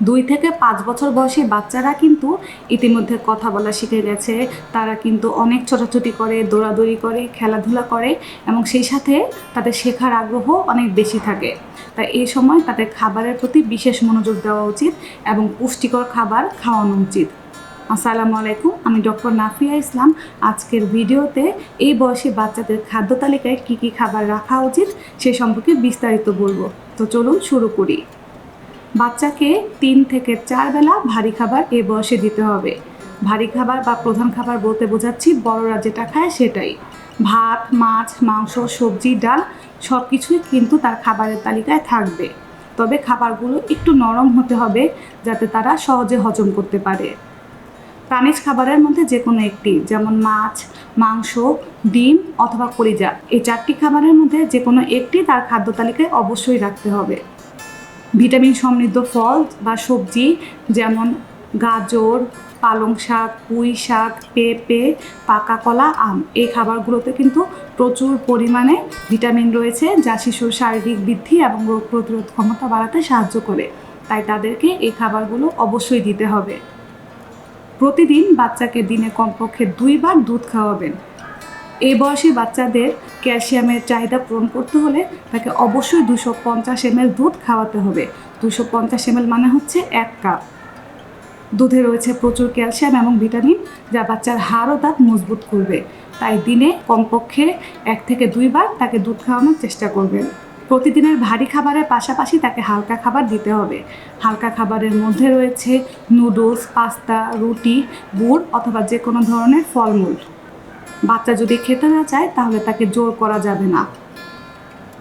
দুই থেকে পাঁচ বছর বয়সী বাচ্চারা কিন্তু ইতিমধ্যে কথা বলা শিখে গেছে। তারা কিন্তু অনেক ছোটাছুটি করে, দৌড়াদৌড়ি করে, খেলাধুলা করে এবং সেই সাথে তাদের শেখার আগ্রহ অনেক বেশি থাকে। তাই এই সময় তাদের খাবারের প্রতি বিশেষ মনোযোগ দেওয়া উচিত এবং পুষ্টিকর খাবার খাওয়ানো উচিত। আসসালামু আলাইকুম, আমি ডক্টর নাফিয়া ইসলাম। আজকের ভিডিওতে এই বয়সী বাচ্চাদের খাদ্য তালিকায় কী কী খাবার রাখা উচিত সে সম্পর্কে বিস্তারিত বলব। তো চলুন শুরু করি। বাচ্চাকে তিন থেকে চার বেলা ভারী খাবার এ বয়সে দিতে হবে। ভারী খাবার বা প্রধান খাবার বলতে বোঝাচ্ছি বড়রা যেটা খায় সেটাই। ভাত, মাছ, মাংস, সবজি, ডাল সব কিছুই কিন্তু তার খাবারের তালিকায় থাকবে। তবে খাবারগুলো একটু নরম হতে হবে যাতে তারা সহজে হজম করতে পারে। প্রাণীজ খাবারের মধ্যে যে কোনো একটি, যেমন মাছ, মাংস, ডিম অথবা কলিজা, এই চারটি খাবারের মধ্যে যে কোনো একটি তার খাদ্য তালিকায় অবশ্যই রাখতে হবে। ভিটামিন সমৃদ্ধ ফল বা সবজি, যেমন গাজর, পালং শাক, পুঁই শাক, পেঁপে, পাকা কলা, আম। এই খাবারগুলোতে কিন্তু প্রচুর পরিমাণে ভিটামিন রয়েছে, যা শিশুর শারীরিক বৃদ্ধি এবং রোগ প্রতিরোধ ক্ষমতা বাড়াতে সাহায্য করে। তাই তাদেরকে এই খাবারগুলো অবশ্যই দিতে হবে। প্রতিদিন বাচ্চাকে দিনে কমপক্ষে দুইবার দুধ খাওয়াবেন। এই বয়সী বাচ্চাদের ক্যালসিয়ামের চাহিদা পূরণ করতে হলে তাকে অবশ্যই দুশো পঞ্চাশ এমএল দুধ খাওয়াতে হবে। দুশো পঞ্চাশ এমএল মানে হচ্ছে এক কাপ। দুধে রয়েছে প্রচুর ক্যালসিয়াম এবং ভিটামিন যা বাচ্চার হাড় ও দাঁত মজবুত করবে। তাই দিনে কমপক্ষে এক থেকে দুইবার তাকে দুধ খাওয়ানোর চেষ্টা করবেন। প্রতিদিনের ভারী খাবারের পাশাপাশি তাকে হালকা খাবার দিতে হবে। হালকা খাবারের মধ্যে রয়েছে নুডলস, পাস্তা, রুটি, গুড় অথবা যে কোনো ধরনের ফলমূল। বাচ্চা যদি খেতে না চায়, তাহলে তাকে জোর করা যাবে না।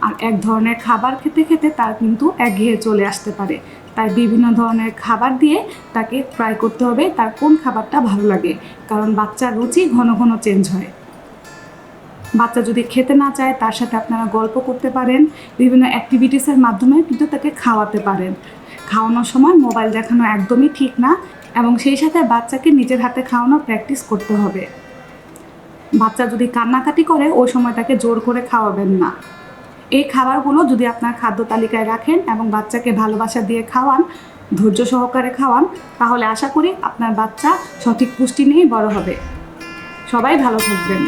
আর এক ধরনের খাবার খেতে খেতে তার কিন্তু একঘেয়ে চলে আসতে পারে। তাই বিভিন্ন ধরনের খাবার দিয়ে তাকে ট্রাই করতে হবে তার কোন খাবারটা ভালো লাগে, কারণ বাচ্চার রুচি ঘন ঘন চেঞ্জ হয়। বাচ্চা যদি খেতে না চায়, তার সাথে আপনারা গল্প করতে পারেন, বিভিন্ন অ্যাক্টিভিটিসের মাধ্যমে কিন্তু তাকে খাওয়াতে পারেন। খাওয়ানোর সময় মোবাইল দেখানো একদমই ঠিক না, এবং সেই সাথে বাচ্চাকে নিজের হাতে খাওয়ানোর প্র্যাকটিস করতে হবে। বাচ্চা যদি কান্নাকাটি করে, ওই সময়টাকে জোর করে খাওয়াবেন না। এই খাবারগুলো যদি আপনার খাদ্য তালিকায় রাখেন এবং বাচ্চাকে ভালোবাসা দিয়ে খাওয়ান, ধৈর্য সহকারে খাওয়ান, তাহলে আশা করি আপনার বাচ্চা সঠিক পুষ্টি নিয়েই বড় হবে। সবাই ভালো থাকবেন।